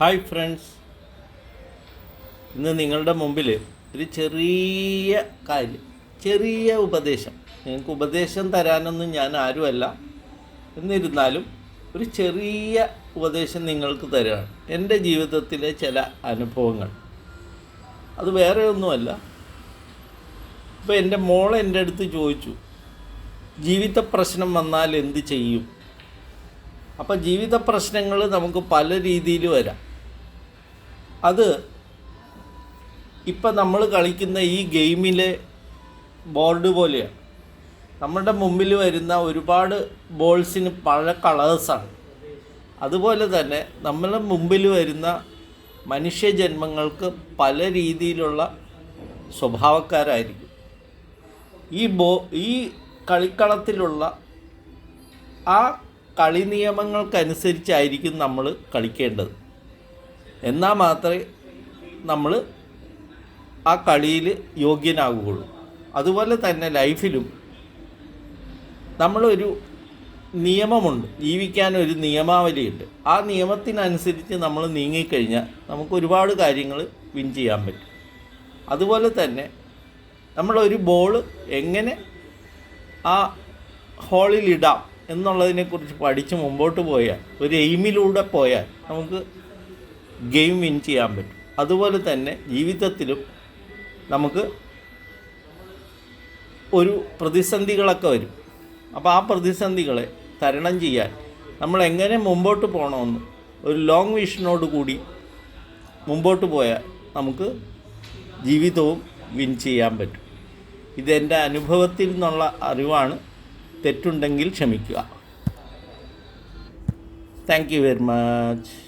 Hi friends. ഇന്ന് നിങ്ങളുടെ മുമ്പിൽ ഒരു ചെറിയ കാര്യം ചെറിയ ഉപദേശം. നിങ്ങൾക്ക് ഉപദേശം തരാനൊന്നും ഞാൻ ആരുമല്ല. എന്നിരുന്നാലും ഒരു ചെറിയ ഉപദേശം നിങ്ങൾക്ക് തരാണ്. എന്റെ ജീവിതത്തിലെ ചില അനുഭവങ്ങൾ. അത് വേറെ ഒന്നുമല്ല. ഇപ്പോൾ എന്റെ മോൾ എന്റെ അടുത്ത് ചോദിച്ചു ജീവിത പ്രശ്നം വന്നാൽ എന്ത് ചെയ്യും? അപ്പോൾ ജീവിത പ്രശ്നങ്ങൾ നമുക്ക് പല രീതിയിൽ വരാം. അത് ഇപ്പം നമ്മൾ കളിക്കുന്ന ഈ ഗെയിമിലെ ബോർഡ് പോലെയാണ്. നമ്മുടെ മുമ്പിൽ വരുന്ന ഒരുപാട് ബോൾസിന് പല കളേഴ്സാണ്. അതുപോലെ തന്നെ നമ്മുടെ മുമ്പിൽ വരുന്ന മനുഷ്യജന്മങ്ങൾക്ക് പല രീതിയിലുള്ള സ്വഭാവക്കാരായിരിക്കും. ഈ ബോ ഈ കളിക്കളത്തിലുള്ള ആ കളി നിയമങ്ങൾക്കനുസരിച്ചായിരിക്കും നമ്മൾ കളിക്കേണ്ടത്. എന്നാൽ മാത്രമേ നമ്മൾ ആ കളിയിൽ യോഗ്യനാകുകയുള്ളൂ അതുപോലെ തന്നെ ലൈഫിലും നമ്മളൊരു നിയമമുണ്ട്. ജീവിക്കാൻ ഒരു നിയമാവലിയുണ്ട്. ആ നിയമത്തിനനുസരിച്ച് നമ്മൾ നീങ്ങിക്കഴിഞ്ഞാൽ നമുക്ക് ഒരുപാട് കാര്യങ്ങൾ വിൻ ചെയ്യാൻ പറ്റും. അതുപോലെ തന്നെ നമ്മളൊരു ബോൾ എങ്ങനെ ആ ഹോളിലിടാം എന്നുള്ളതിനെക്കുറിച്ച് പഠിച്ച് മുമ്പോട്ട് പോയാൽ ഒരു എയിമിലൂടെ പോയാൽ നമുക്ക് ഗെയിം വിൻ ചെയ്യാൻ പറ്റും. അതുപോലെ തന്നെ ജീവിതത്തിലും നമുക്ക് ഒരു പ്രതിസന്ധികളൊക്കെ വരും. അപ്പോൾ ആ പ്രതിസന്ധികളെ തരണം ചെയ്യാൻ നമ്മൾ എങ്ങനെ മുമ്പോട്ട് പോകണമെന്ന് ഒരു ലോങ് വിഷനോട് കൂടി മുമ്പോട്ട് പോയാൽ നമുക്ക് ജീവിതവും വിൻ ചെയ്യാൻ പറ്റും. ഇതെന്റെ അനുഭവത്തിൽ നിന്നുള്ള അറിവാണ്. തെറ്റുണ്ടെങ്കിൽ ക്ഷമിക്കുക. Thank you very much